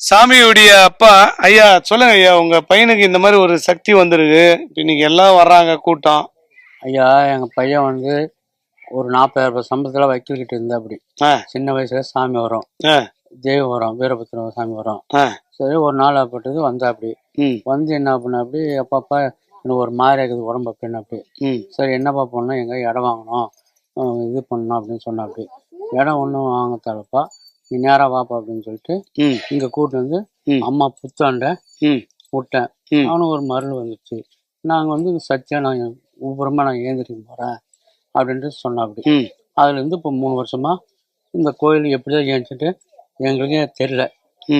சாமியுடைய அப்பா ஐயா சொல்லுங்க ஐயா உங்க பையனுக்கு இந்த மாதிரி ஒரு சக்தி வந்திருக்கு. இன்னைக்கு எல்லாம் வர்றாங்க கூட்டம். ஐயா எங்க பையன் வந்து ஒரு நாற்பதாயிரம் சம்பளத்துல வக்கீல்கிட்ட இருந்தா அப்படி. சின்ன வயசுல சாமி வரும். தெய்வம் வரும் வீரபத்திரம் சாமி வரும். சரி ஒரு நாள் அப்பட்டது வந்தா அப்படி வந்து என்ன பண்ண அப்படி அப்பப்பா எனக்கு ஒரு மாதிரி இருக்குது உடம்பு அப்படின்னு அப்படி சரி என்னப்பா பண்ணணும்? எங்க இடம் வாங்கணும். இது பண்ணணும் அப்படின்னு சொன்ன அப்படி இடம் ஒன்றும் வாங்க தரப்பா நீ நேரா வாப்பா அப்படின்னு சொல்லிட்டு இங்க கூட்டு வந்து. அம்மா புத்தாண்ட விட்டேன். ம். அவனுக்கு ஒரு மருள் வந்துச்சு. நாங்கள் வந்து சத்தியா நான் ஊபுறமா நான் ஏந்திரிக்க போகிறேன் அப்படின்ட்டு சொன்னேன் அப்படி. ம். அதுலேருந்து இப்போ மூணு வருஷமா இந்த கோயில் எப்படிதான் ஏஞ்சிட்டு எங்களுக்கே தெரியல.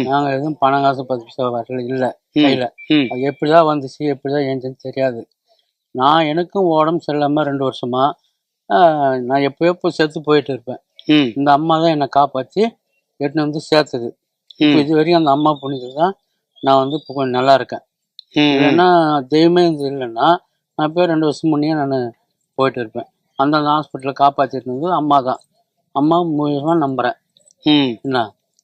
நாங்கள் எதுவும் பணம் காசு பத்து பைசா வரல இல்லை கையில். அது எப்படிதான் வந்துச்சு எப்படிதான் ஏஞ்சுன்னு தெரியாது. நான் எனக்கும் உடம்பு சரியில்லாம ரெண்டு வருஷமா நான் எப்போ எப்போ செத்து போயிட்டு இருப்பேன். இந்த அம்மா தான் என்னை காப்பாற்றி எட்டுன்னு வந்து சேர்த்துது. இப்போ இது வரைக்கும் அந்த அம்மா புண்ணியத்தில் தான் நான் வந்து இப்போ கொஞ்சம் நல்லா இருக்கேன். இல்லைன்னா தெய்வமே இது இல்லைன்னா நான் போய் ரெண்டு வருஷம் முன்னே நான் போயிட்டு இருப்பேன். அந்தந்த ஹாஸ்பிட்டலில் காப்பாற்றிட்டு இருந்தது அம்மா தான் அம்மா முழுவதுமாக நம்புகிறேன் ம். என்ன?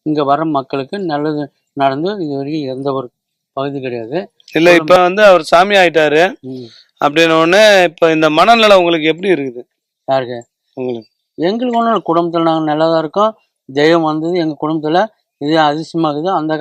இங்கே வர மக்களுக்கு நல்லது நடந்து இது வரைக்கும் எந்த ஒரு பகுதி கிடையாது. இல்ல இப்ப வந்து அவர் சாமி ஆயிட்டாரு. ம். அப்படின்னு உடனே இப்ப இந்த மனநிலை உங்களுக்கு எப்படி இருக்குது? யாருக்கு? உங்களுக்கு. எங்களுக்கு ஒன்றும் குடும்பத்தில் நாங்கள் நல்லா தான் இருக்கோம். தெய்வம் வந்தது எங்கள் குடும்பத்தில். இது அதிசயமாகுது. அந்த